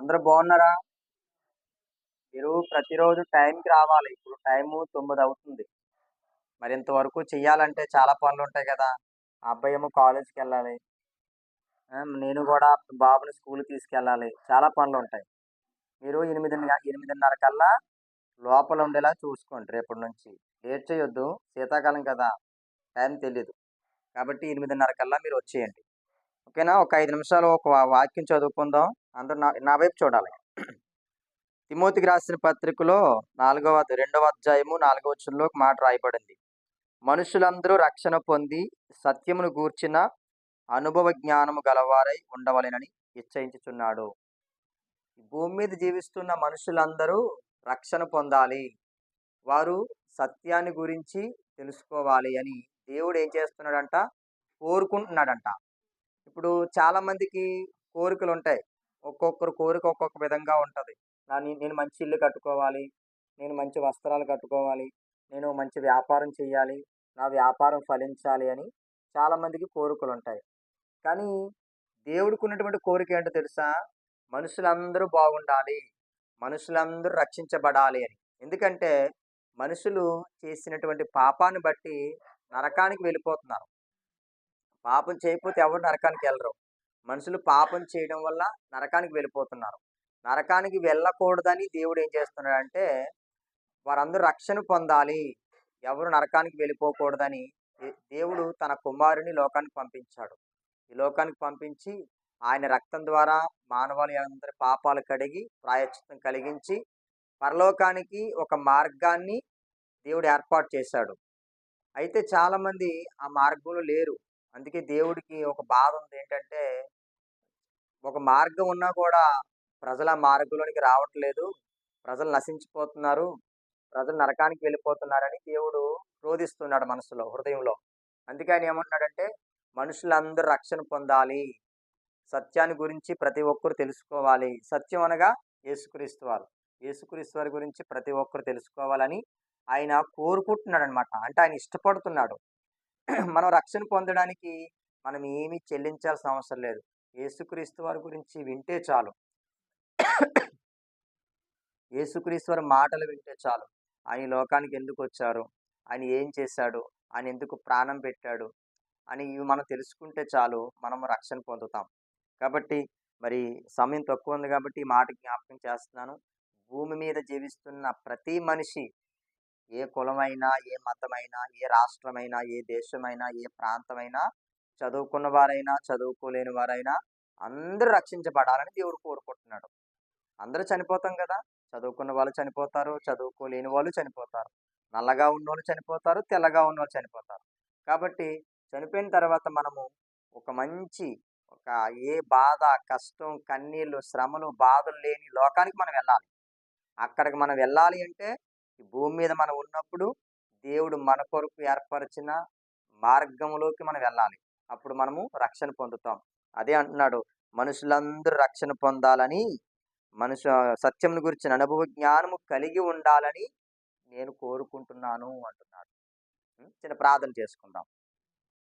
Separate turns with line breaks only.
అందరూ బాగున్నారా? మీరు ప్రతిరోజు టైంకి రావాలి. ఇప్పుడు టైము తొమ్మిది అవుతుంది. మరి ఇంతవరకు చెయ్యాలంటే చాలా పనులు ఉంటాయి కదా. అబ్బాయి ఏమో కాలేజీకి వెళ్ళాలి. నేను కూడా బాబుని స్కూల్కి తీసుకెళ్ళాలి. చాలా పనులు ఉంటాయి. మీరు ఎనిమిది ఎనిమిదిన్నర కల్లా లోపల ఉండేలా చూసుకోండి రేపటి నుంచి. లేట్ చేయొద్దు. శీతాకాలం కదా. టైం తెలీదు. కాబట్టి ఎనిమిదిన్నర కల్లా మీరు వచ్చేయండి. ఓకేనా? ఒక ఐదు నిమిషాలు ఒక వాక్యం చదువుకుందాం. అందరూ నా నా వైపు చూడాలి. తిమోతికి రాసిన పత్రికలో నాలుగవ రెండవ అధ్యాయము నాలుగవ వచ్చంలో ఒక మాట రాయబడింది. మనుషులందరూ రక్షణ పొంది సత్యమును గూర్చిన అనుభవ జ్ఞానము గలవారై ఉండవలెనని నిశ్చయించుచున్నాడు. భూమి మీద జీవిస్తున్న మనుషులందరూ రక్షణ పొందాలి. వారు సత్యాన్ని గురించి తెలుసుకోవాలి అని దేవుడు ఏం చేస్తున్నాడంట? కోరుకుంటున్నాడంట. ఇప్పుడు చాలామందికి కోరికలు ఉంటాయి ఒక్కొక్కరు కోరిక ఒక్కొక్క విధంగా ఉంటుంది. నా నేను మంచి ఇల్లు కట్టుకోవాలి నేను మంచి వస్త్రాలు కట్టుకోవాలి నేను మంచి వ్యాపారం చేయాలి నా వ్యాపారం ఫలించాలి అని చాలామందికి కోరికలు ఉంటాయి కానీ దేవుడికి ఉన్నటువంటి కోరిక ఏంటో తెలుసా? మనుషులందరూ బాగుండాలి మనుషులందరూ రక్షించబడాలి అని. ఎందుకంటే మనుషులు చేసినటువంటి పాపాన్ని బట్టి నరకానికి వెళ్ళిపోతున్నారు. పాపం చేయకపోతే ఎవరు నరకానికి వెళ్ళరు. మనుషులు పాపం చేయడం వల్ల నరకానికి వెళ్ళిపోతున్నారు. నరకానికి వెళ్ళకూడదని దేవుడు ఏం చేస్తున్నాడంటే వారందరూ రక్షణ పొందాలి. ఎవరు నరకానికి వెళ్ళిపోకూడదని దేవుడు తన కుమారుని లోకానికి పంపించాడు. ఈ లోకానికి పంపించి ఆయన రక్తం ద్వారా మానవాళి అందరి పాపాలు కడిగి ప్రాయశ్చిత్తం కలిగించి పరలోకానికి ఒక మార్గాన్ని దేవుడు ఏర్పాటు చేశాడు. అయితే చాలామంది ఆ మార్గంలో లేరు. అందుకే దేవుడికి ఒక బాధ ఉంది ఏంటంటే ఒక మార్గం ఉన్నా కూడా ప్రజల మార్గంలోనికి రావట్లేదు. ప్రజలు నశించిపోతున్నారు. ప్రజలు నరకానికి వెళ్ళిపోతున్నారని దేవుడు క్రోధిస్తున్నాడు మనసులో హృదయంలో. అందుకే ఆయన ఏమంటున్నాడంటే మనుషులందరూ రక్షణ పొందాలి. సత్యాన్ని గురించి ప్రతి ఒక్కరు తెలుసుకోవాలి. సత్యం అనగా యేసుక్రీస్తు వారు. యేసుక్రీస్తు వారి గురించి ప్రతి ఒక్కరు తెలుసుకోవాలని ఆయన కోరుకుంటున్నాడు అనమాట అంటే ఆయన ఇష్టపడుతున్నాడు. మనం రక్షణ పొందడానికి మనం ఏమీ చెల్లించాల్సిన అవసరం లేదు. యేసుక్రీస్తు వారి గురించి వింటే చాలు. యేసుక్రీస్తు వారి మాటలు వింటే చాలు. ఆయన లోకానికి ఎందుకు వచ్చారు? ఆయన ఏం చేశాడు? ఆయన ఎందుకు ప్రాణం పెట్టాడు? అని ఇవి మనం తెలుసుకుంటే చాలు. మనం రక్షణ పొందుతాం. కాబట్టి మరి సమయం తక్కువ ఉంది కాబట్టి ఈ మాట జ్ఞాపకం చేస్తున్నాను. భూమి మీద జీవిస్తున్న ప్రతి మనిషి ఏ కులమైనా ఏ మతమైనా ఏ రాష్ట్రమైనా ఏ దేశమైనా ఏ ప్రాంతమైనా చదువుకున్న వారైనా చదువుకోలేని వారైనా అందరూ రక్షించబడాలని దేవుడు కోరుకుంటున్నాడు. అందరూ చనిపోతాం కదా! చదువుకున్న వాళ్ళు చనిపోతారు చదువుకోలేని వాళ్ళు చనిపోతారు. నల్లగా ఉన్నోళ్ళు చనిపోతారు తెల్లగా ఉన్నోళ్ళు చనిపోతారు. కాబట్టి చనిపోయిన తర్వాత మనము ఒక మంచి ఒక ఏ బాధ కష్టం కన్నీళ్ళు శ్రమలు బాధలు లేని లోకానికి మనం వెళ్ళాలి. అక్కడికి మనం వెళ్ళాలి అంటే ఈ భూమి మీద మనం ఉన్నప్పుడు దేవుడు మన కొరకు ఏర్పరిచిన మార్గంలోకి మనం వెళ్ళాలి. అప్పుడు మనము రక్షణ పొందుతాం. అదే అంటున్నాడు మనుషులందరూ రక్షణ పొందాలని మనుషు సత్యం గురించిన అనుభవ జ్ఞానము కలిగి ఉండాలని నేను కోరుకుంటున్నాను అంటున్నాడు. చిన్న ప్రార్థన చేసుకుందాం.